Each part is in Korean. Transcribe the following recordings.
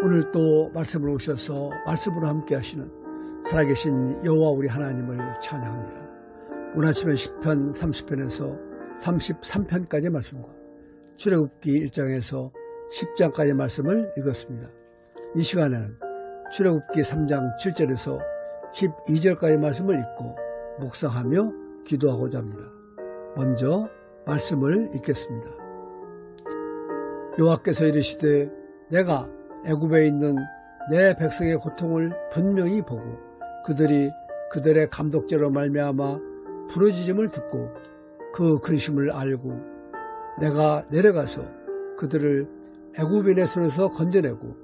오늘 또 말씀을 오셔서 말씀으로 함께 하시는 살아계신 여호와 우리 하나님을 찬양합니다. 오늘 아침에 10편 30편에서 33편까지의 말씀과 출애굽기 1장에서 10장까지의 말씀을 읽었습니다. 이 시간에는 출애굽기 3장 7절에서 12절까지의 말씀을 읽고 묵상하며 기도하고자 합니다. 먼저 말씀을 읽겠습니다. 여호와께서 이르시되 내가 애굽에 있는 내 백성의 고통을 분명히 보고 그들이 그들의 감독죄로 말미암아 부러지짐을 듣고 그 근심을 알고 내가 내려가서 그들을 애굽인의 손에서 건져내고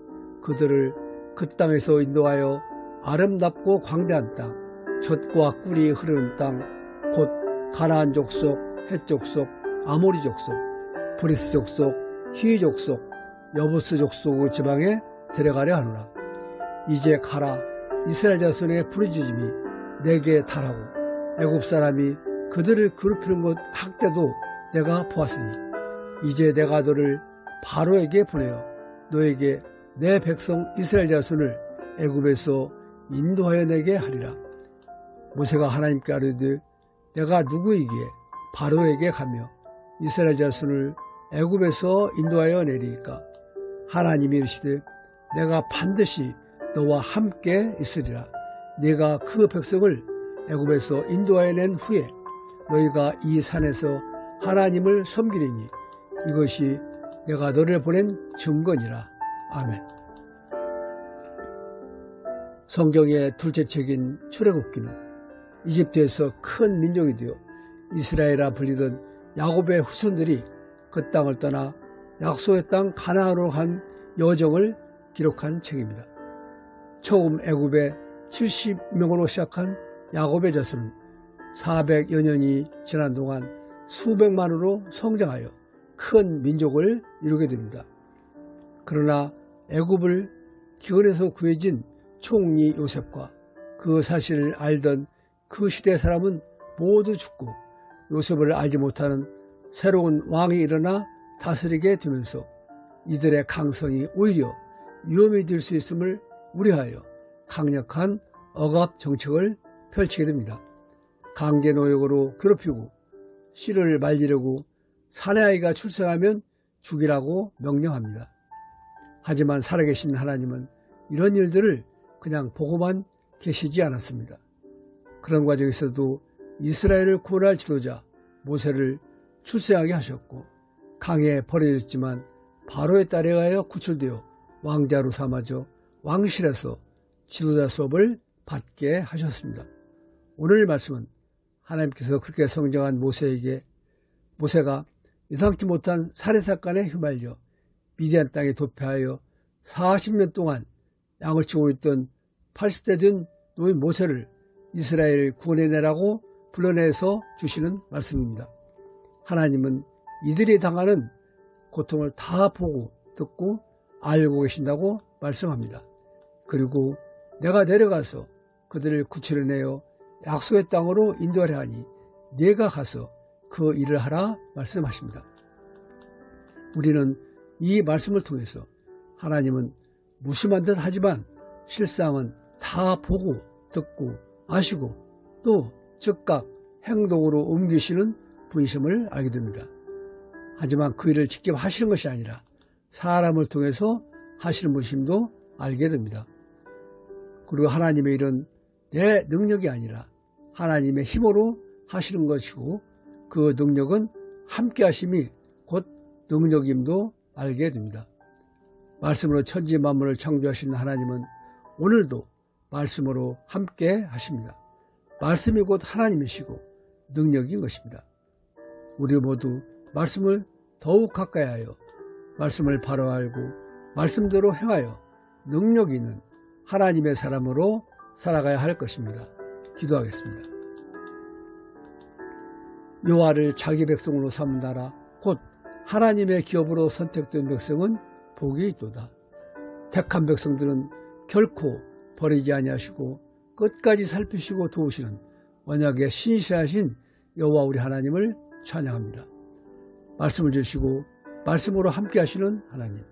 그들을 그 땅에서 인도하여 아름답고 광대한 땅, 젖과 꿀이 흐르는 땅, 곧 가나안 족속, 헷 족속, 아모리 족속, 브리스 족속, 히위 족속, 여부스 족속의 지방에 데려가려 하노라. 이제 가라 이스라엘 자손의 부르짖음이 내게 달하고 애굽 사람이 그들을 괴롭히는 것 학대도 내가 보았으니 이제 내가 너를 바로에게 보내어 너에게 내 백성 이스라엘 자손을 애굽에서 인도하여 내게 하리라. 모세가 하나님께 아뢰되 내가 누구이기에 바로에게 가며 이스라엘 자손을 애굽에서 인도하여 내리니까 하나님이 이르시되 내가 반드시 너와 함께 있으리라. 네가 그 백성을 애굽에서 인도하여 낸 후에 너희가 이 산에서 하나님을 섬기리니 이것이 내가 너를 보낸 증거니라. 아멘. 성경의 둘째 책인 출애굽기는 이집트에서 큰 민족이 되어 이스라엘아 불리던 야곱의 후손들이 그 땅을 떠나 약속의 땅 가나안으로 간 여정을 기록한 책입니다. 처음 애굽에 70명으로 시작한 야곱의 자손은 400여 년이 지난 동안 수백만으로 성장하여 큰 민족을 이루게 됩니다. 그러나 애굽을 기근에서 구해진 총리 요셉과 그 사실을 알던 그 시대 사람은 모두 죽고 요셉을 알지 못하는 새로운 왕이 일어나 다스리게 되면서 이들의 강성이 오히려 위험이 될 수 있음을 우려하여 강력한 억압 정책을 펼치게 됩니다. 강제 노역으로 괴롭히고 씨를 말리려고 사내아이가 출생하면 죽이라고 명령합니다. 하지만 살아계신 하나님은 이런 일들을 그냥 보고만 계시지 않았습니다. 그런 과정에서도 이스라엘을 구원할 지도자 모세를 출세하게 하셨고 강에 버려졌지만 딸에 의하여 구출되어 왕자로 삼아져 왕실에서 지도자 수업을 받게 하셨습니다. 오늘 말씀은 하나님께서 그렇게 성장한 모세에게 모세가 예상치 못한 살해 사건에 휘말려 미디안 땅에 도피하여 40년 동안 양을 치고 있던 80대 된 노인 모세를 이스라엘 구원해내라고 불러내서 주시는 말씀입니다. 하나님은 이들이 당하는 고통을 다 보고 듣고 알고 계신다고 말씀합니다. 그리고 내가 내려가서 그들을 구출해내어 약속의 땅으로 인도하려 하니 내가 가서 그 일을 하라 말씀하십니다. 우리는 이 말씀을 통해서 하나님은 무심한 듯 하지만 실상은 다 보고 듣고 아시고 또 즉각 행동으로 옮기시는 분심을 알게 됩니다. 하지만 그 일을 직접 하시는 것이 아니라 사람을 통해서 하시는 분심도 알게 됩니다. 그리고 하나님의 일은 내 능력이 아니라 하나님의 힘으로 하시는 것이고 그 능력은 함께 하심이 곧 능력임도 알게 됩니다. 말씀으로 천지 만물을 창조하신 하나님은 오늘도 말씀으로 함께 하십니다. 말씀이 곧 하나님이시고 능력인 것입니다. 우리 모두 말씀을 더욱 가까이 하여 말씀을 바로 알고 말씀대로 행하여 능력 있는 하나님의 사람으로 살아가야 할 것입니다. 기도하겠습니다. 요하를 자기 백성으로 삼은 나라 곧 하나님의 기업으로 선택된 백성은 복이 있도다. 택한 백성들은 결코 버리지 아니하시고 끝까지 살피시고 도우시는 언약의 신실하신 여호와 우리 하나님을 찬양합니다. 말씀을 주시고 말씀으로 함께 하시는 하나님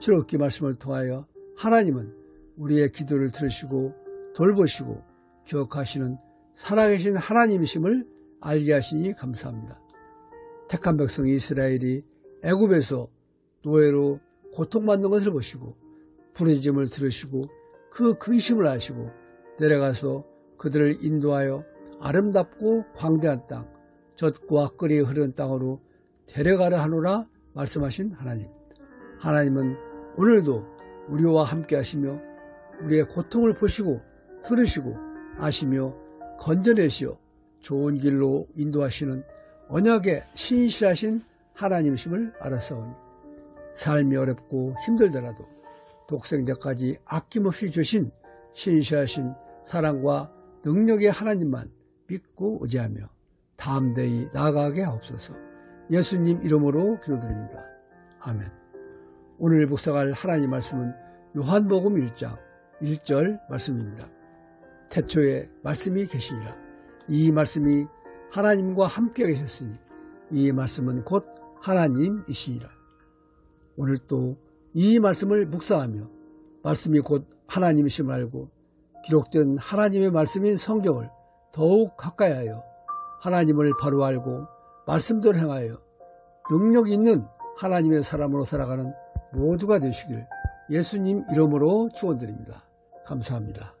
출애굽기 말씀을 통하여 하나님은 우리의 기도를 들으시고 돌보시고 기억하시는 살아계신 하나님이심을 알게 하시니 감사합니다. 택한 백성 이스라엘이 애굽에서 노예로 고통받는 것을 보시고 부르짖음을 들으시고 그 근심을 아시고 내려가서 그들을 인도하여 아름답고 광대한 땅, 젖과 끓이 흐르는 땅으로 데려가려 하노라 말씀하신 하나님. 하나님은 오늘도 우리와 함께 하시며 우리의 고통을 보시고 들으시고 아시며 건져내시어 좋은 길로 인도하시는 언약의 신실하신 하나님이심을 알았사오니 삶이 어렵고 힘들더라도 독생자까지 아낌없이 주신 신실하신 사랑과 능력의 하나님만 믿고 의지하며 담대히 나아가게 하옵소서 예수님 이름으로 기도드립니다. 아멘 오늘 묵상할 하나님 말씀은 요한복음 1장 1절 말씀입니다. 태초에 말씀이 계시니라. 이 말씀이 하나님과 함께 계셨으니 이 말씀은 곧 하나님이시니라. 오늘 또 이 말씀을 묵상하며 말씀이 곧 하나님이심을 알고 기록된 하나님의 말씀인 성경을 더욱 가까이 하여 하나님을 바로 알고 말씀대로 행하여 능력 있는 하나님의 사람으로 살아가는 모두가 되시길 예수님 이름으로 축원드립니다. 감사합니다.